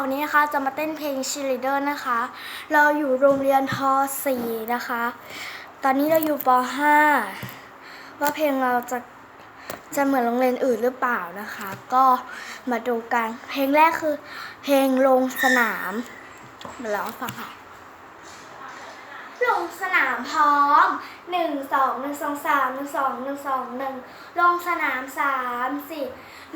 วันนี้นะคะจะมาเต้นเพลง Cheerleader นะคะ เราอยู่โรงเรียนท .4 นะคะ ตอนนี้เราอยู่ป .5 ว่าเพลงเราจะจะเหมือนโรงเรียนอื่นหรือเปล่านะคะ ก็มาดูกัน เพลงแรกคือ เพลงลงสนามมาแล้วฟังค่ะ ลงสนามพร้อม หนึ่งสองหนึ่งสองสามหนึ่งสองหนึ่งสองหนึ่งลงสนามสามสี่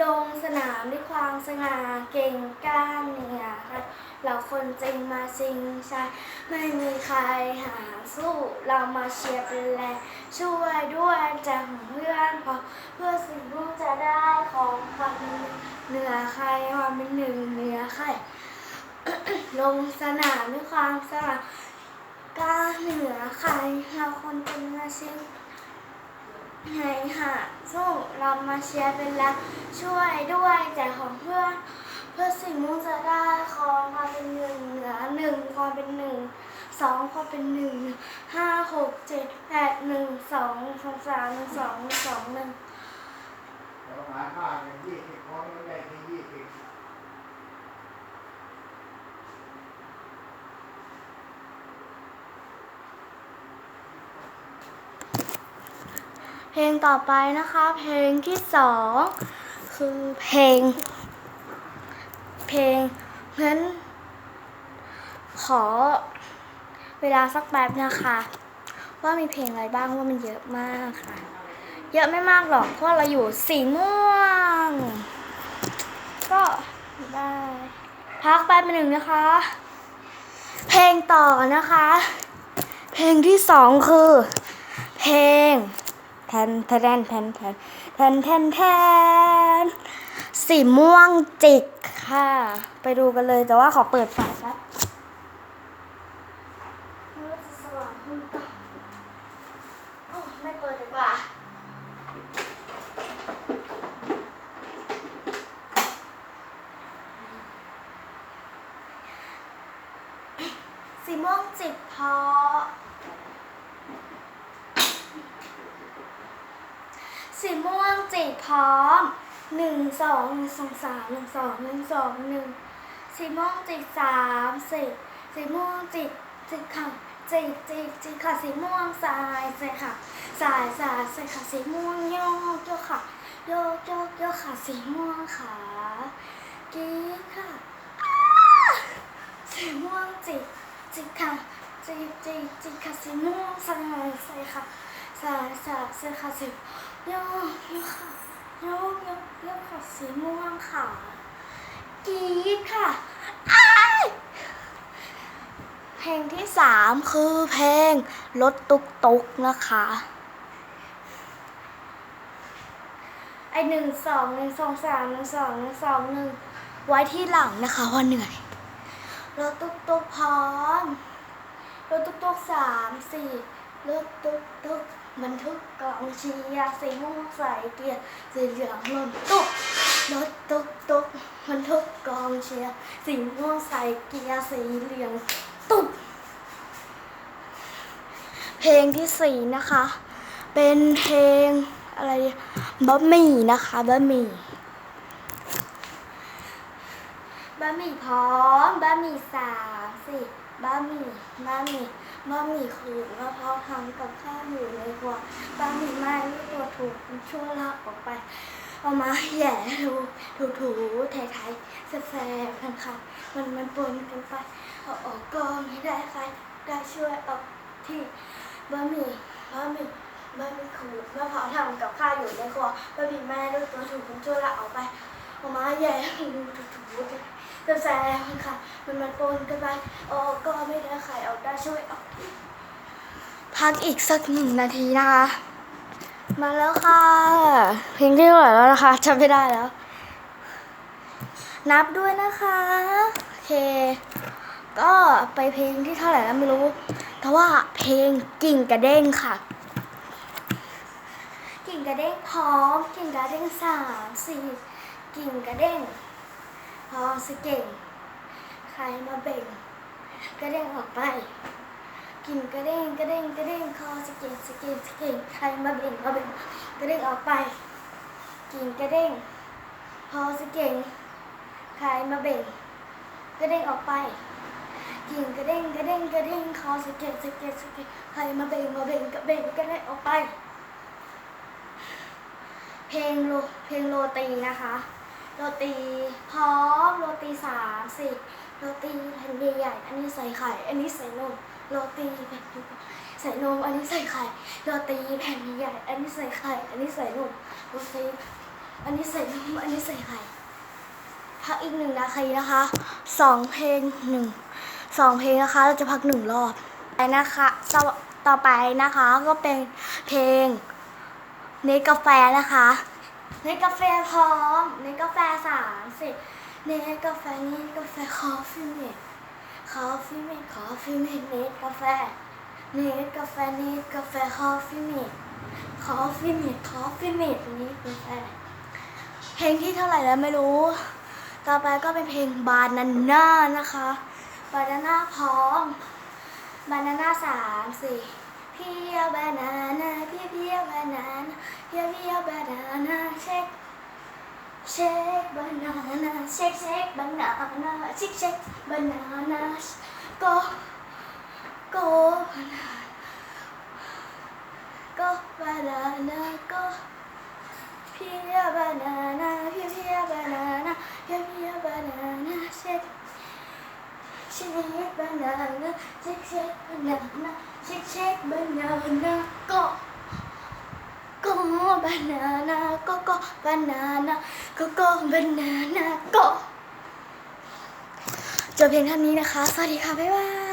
ลงสนามด้วยความสง่าเก่งกล้าเนี่ยค่ะเราคนจริงมาจริงใช่ไม่มีใครหาสู้เรามาเชียร์เป็นแรงช่วยด้วยใจของเพื่อนพอเพื่อสิ่งที่จะได้ของความเหนือใครความเป็นหนึ่งเหนือใครลงสนามด้วยความสง่า ก้าเหนือใครเราคนเป็นมาชิงให้หาสู้เรามาเชียร์เป็นแรงช่วยด้วยใจของเพื่อนเพื่อสิ่งมุ่งจะได้ของความเป็นหนึ่งเหนือหนึ่งความเป็นหนึ่งสองความเป็นหนึ่งห้าหกเจ็ดแปดหนึ่งสองสองสามหนึ่งสองหนึ่งสองหนึ่งเราหาค่ากันยี่สิบคนก็ได้ที่ยี่สิบ เพลงต่อไปนะคะ เพลงที่สองคือเพลง เพลงงั้นขอเวลาสักแป๊บนะคะ ว่ามีเพลงอะไรบ้างว่ามันเยอะมากค่ะ เยอะไม่มากหรอกเพราะเราอยู่สีม่วง ก็ได้พักแป๊บหนึ่งนะคะ เพลงต่อนะคะ เพลงที่สองคือ เพลง แทนแทนแทนแทนแทนแทนแทนสีม่วงจิกค่ะ ไปดูกันเลยแต่ว่าขอเปิดไฟแป๊บไม่เปิดดีกว่าสีม่วงจิกพอสี ม่วงจีบพร้อมหนึ่งสองหนึ่งสองสามหนึ่งสองหนึ่งสองหนึ่งสีม่วงจีบสามสี่สีม่วงจีบจีบค่ะจีบจีบจีบค่ะสีม่วงสายใส่ค่ะสายสายใส่ค่ะสีม่วงโยกโยกค่ะโยกโยกโยกค่ะสีม่วงค่ะกรีดค่ะสีม่วงจีบจีบค่ะจีบจีบจีบค่ะสีม่วงสายใส่ค่ะสายสายใส่ค่ะสี โยกโยกค่ะโยกโยกโยกค่ะสีม่วงค่ะกรีดค่ะอ้ายเพลงที่สามคือเพลงรถตุกตุกนะคะ ไอหนึ่งสองหนึ่งสองสามหนึ่งสองหนึ่งสองหนึ่งไว้ที่หลังนะคะว่าเหนื่อยรถตุกตุกพร้อมรถตุกตุกสามสี่รถตุกตุก บรรทุกกองเชียร์สีม่วงใส่เกียร์สีเหลืองลนตุ๊กรถตุ๊กตุ๊กบรรทุกกองเชียร์สีม่วงใส่เกียร์สีเหลืองตุ๊กเพลงที่สี่นะคะ เป็นเพลงอะไรบะหมี่นะคะบะหมี่บะหมี่พร้อมบะหมี่สามสี่บะหมี่บะหมี่ บะหมี่ขูดมะพร้าวทำกับข้าวอยู่ในครัวบะหมี่ไม้ลูกตัวถูกชั่วลากออกไป เอามาแย่ดูถูถูไทยไทยแซ่บๆกันค่ะมันมันปนกันไปเอาออกก็ไม่ได้ใครได้ช่วยเอาที่บะหมี่บะหมี่บะหมี่ขูดมะพร้าวทำกับข้าวอยู่ในครัวบะหมี่แม่ลูกตัวถูกชั่วลากออกไปเอามาแย่ดูถูถู แซ่บๆกันค่ะ มันมันปนกันไปเอาอกก็ไม่ได้ใครเอาได้ช่วยเอาที่พักอีกสักหนึ่งนาทีนะคะมาแล้วค่ะ เพลงที่เท่าไหร่แล้วนะคะจำไม่ได้แล้ว นับด้วยนะคะโอเค ก็ไปเพลงที่เท่าไหร่แล้วไม่รู้ แต่ว่าเพลงกิ่งกระเด้งค่ะ กิ่งกระเด้งพร้อม กิ่งกระเด้งสามสี่กิ่งกระเด้ง พอสเก่งใครมาเบ่งกระเด้งออกไปกิ่งกระเด้งกระเด้งกระเด้งคอสเก็ตสเก็ตสเก็ตใครมาเบ่งมาเบ่งกระเด้งออกไปกิ่งกระเด้งพอสเก่งใครมาเบ่งกระเด้งออกไปกิ่งกระเด้งกระเด้งกระเด้งคอสเก็ดสเก็ดสเก็ดใครมาเบ่งมาเบ่งกระเบ่งกระเด้งออกไป เพลงโลเพลงโรตีนะคะ โรตีพร้อมโรตีสามสิบโรตีแผ่นใหญ่ๆอันนี้ใส่ไข่ อันนี้ใส่นมโรตีแผ่นใส่นม อันนี้ใส่ไข่โรตีแผ่นใหญ่ๆอันนี้ใส่ไข่อันนี้ใส่นมโรตีอันนี้ใส่นมอันนี้ใส่ไข่พักอีกหนึ่งนาทีนะคะสองเพลงหนึ่งสองเพลงนะคะ เราจะพักหนึ่งรอบไปนะคะต่อต่อไปนะคะก็เป็นเพลงเนกาแฟนะคะ เนกาแฟพร้อม เนกาแฟสามสิบเนกาแฟเนสกาแฟคอฟฟี่เมดคอฟฟี่เมดคอฟฟี่เมดเนกาแฟ เนสกาแฟเนสกาแฟคอฟฟี่เมดคอฟฟี่เมดคอฟฟี่เมดเนสกาแฟ เพลงที่เท่าไหร่แล้วไม่รู้ ต่อไปก็เป็นเพลงบานาน่านะคะ บานาน่าพร้อม บานาน่าสามสี่ เพียบานาน่าเพียเพียบานาน่าเพียเพียบานาน่าเช็คเช็คบานาน่า เช็คเช็คบานานาก็ก็บานานาก็ก็บานานาก็ก็บานานาก็จบเพียงเท่านี้นะคะ สวัสดีค่ะ บ๊ายบาย